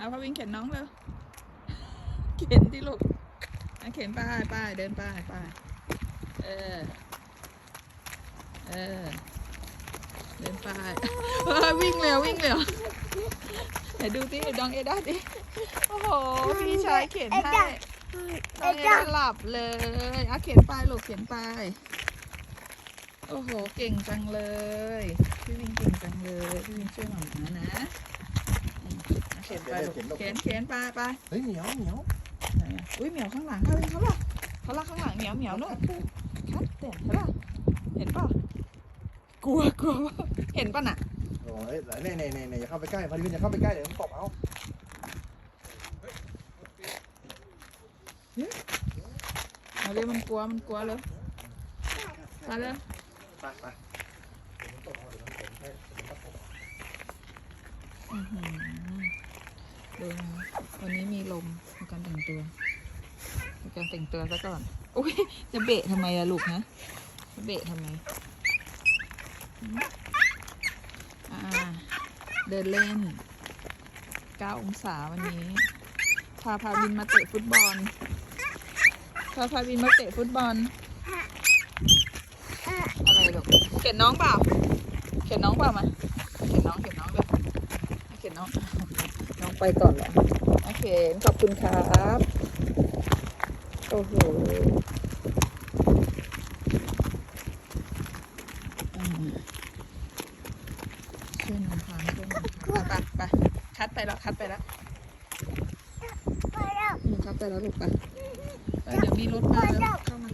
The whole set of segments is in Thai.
เอาพาวิ่งเข็นน้องเร็วเข็นที่ลูกอะเข็นไปไปเดินไปไปเออ เออ เดินไปเออวิ่งเร็ววิ่งเร็วไหนดูสิดองเอด้าดิ โอ้โห พี่ชายเข็นให้เอ็ดองดเอจ้ะด้าหลับเลยอะเข็นไปลูกเข็นไปโอ้โห เก่งจังเลย พี่วิ่งเก่งจังเลย พี่วิ่งช่วยหมามานะอืมอะเข็นไปลูกเข็นเข็นไปไปเฮ้ยเหมียวเหมียวไหนอะอุ้ยเหมียวข้างหลังเขาเองเขาล่ะเขาล่ะข้างหลังเหมียวเหมียวนู่นคัดเด่นเห็นป่ะเห็นป่ะกลัวกลัวป่ะเห็นป่ะน่ะโอ้ยเน่เน่เน่เน่อย่าเข้าไปใกล้พาริวินอย่าเข้าไปใกล้เดี๋ยวมันตบเอาเอาเลยมันกลัวมันกลัวเลยมาเลยไปไปอื้อหือ ดูวันนี้มีลมในการแต่งตัวในการแต่งตัวซะก่อนอุ้ยจะเบะทำไมอะลูกนะจะเบะทำไมอ่าเดินเล่น 9 องศาวันนี้ พาพาวินมาเตะฟุตบอล พาพาวินมาเตะฟุตบอล อะไรลูกเข็นน้องเปล่า เข็นน้องเปล่ามา เข็นน้อง เข็นน้องเลยเข็นน้องน้อง ไปก่อนเหรอ โอเค ขอบคุณครับ โอ้โหอืมช่วยน้องพามช่วยน้องพามไปไปคัดไปแล้วคัดไปแล้วไปแล้วอืมคัดไปแล้วลูกไปเดี๋ยวมีรถมาแล้วเข้ามา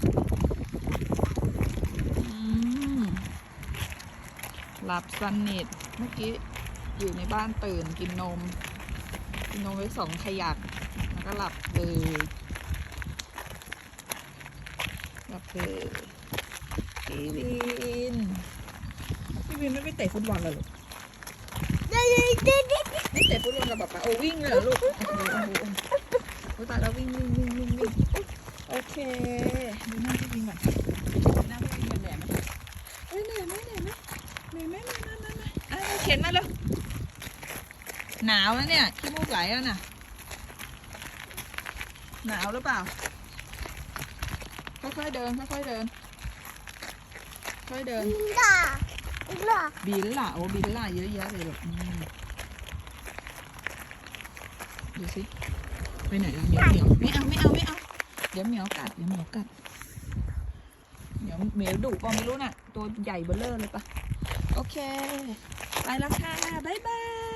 หลับสนิทเมื่อกี้อยู่ในบ้านตื่นกินนม กินนมไปสองขยักแล้วก็หลับเลยหลับเลยพี่วินพี่วินไม่ไปเตะฟุตบอลเลยหรอเดี๋ยวเดี๋ยวเดี๋ยวไม่เตะฟุตบอลกับป๊าป๊าโอ้วิ่งเลยเหรอลูกโอ้โหโอ้โหโอ้โหโอ้ตายแล้ววิ่งวิ่งวิ่งวิ่งวิ่งโอเคดูหน้าพี่วินก่อนดูหน้าพี่วินเหนื่อยไหมเอ้ยเหนื่อยไหมเหนื่อยไหมเหนื่อยไหมมามามามาอะเข็นมาเลย หนาวแล้วเนี่ยขี้มูกไหลแล้วน่ะ หนาวหรือเปล่า ค่อยๆเดินค่อยๆเดิน ค่อยๆเดินอินล่าอินล่าบิลล่ะโอ้บิลล่ะเยอะแยะเลยแบบอืมดูสิไปไหนล่ะเหมียวเหมียวไม่เอาไม่เอาไม่เอา เดี๋ยวเหมียวกัดเดี๋ยวเหมียวกัดเหมียวเหมียวดุป่ะไม่รู้น่ะ ตัวใหญ่เบ้อเร่อเลยปะโอเค ไปแล้วค่ะ บ๊ายบาย